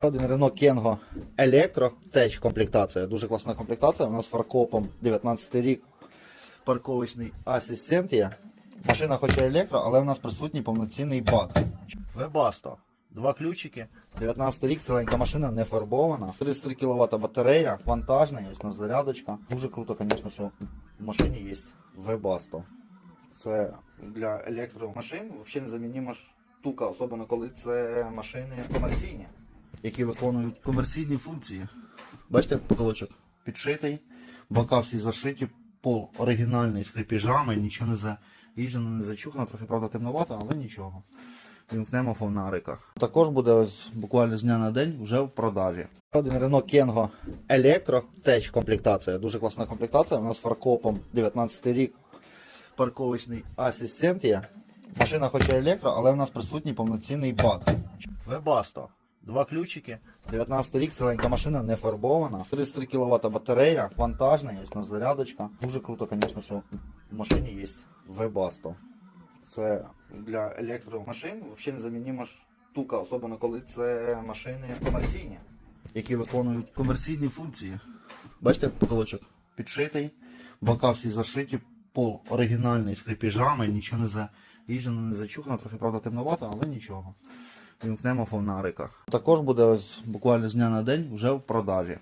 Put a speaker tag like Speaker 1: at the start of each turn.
Speaker 1: Один Renault Kengo Electro Tech комплектація. Дуже класна комплектація. У нас фаркопом 19 рік. Парковочний асистент є. Машина хоч і електро, але у нас присутній повноцінний бак. Webasto. Два ключики. 19 рік, ціленька машина, не фарбована. 33 кВт батарея, вантажна, є на зарядочка. Дуже круто, звісно, що в машині є Webasto. Це для електромашин взагалі незамінима штука, особливо коли це машини комерційні, які виконують комерційні функції. Бачите, потолочок підшитий, бока всі зашиті, пол оригінальний з крепіжами, нічого не заїжджено, не зачухано, трохи правда темновато, але нічого. Вімкнемо фонарика. Також буде ось буквально з дня на день вже в продажі. Один Renault Kengo Electro Tech комплектація. Дуже класна комплектація. У нас фаркопом 19 рік парковочний асистент є. Машина хоч і електро, але у нас присутній повноцінний бак. Webasto. Два ключики. 19 рік, ціленька машина, не фарбована. 33 кВт батарея, вантажна, є на зарядочка. Дуже круто, звісно, що в машині є Webasto. Це для електромашин взагалі незамінима штука, особливо коли це машини комерційні, які виконують комерційні функції. Бачите, потолочок підшитий, бока всі зашиті, пол оригінальний з крепіжами, нічого не заїжджено, не зачухано, трохи правда темновато, але нічого. Вімкнемо фонарика. Також буде буквально з дня на день вже в продажі.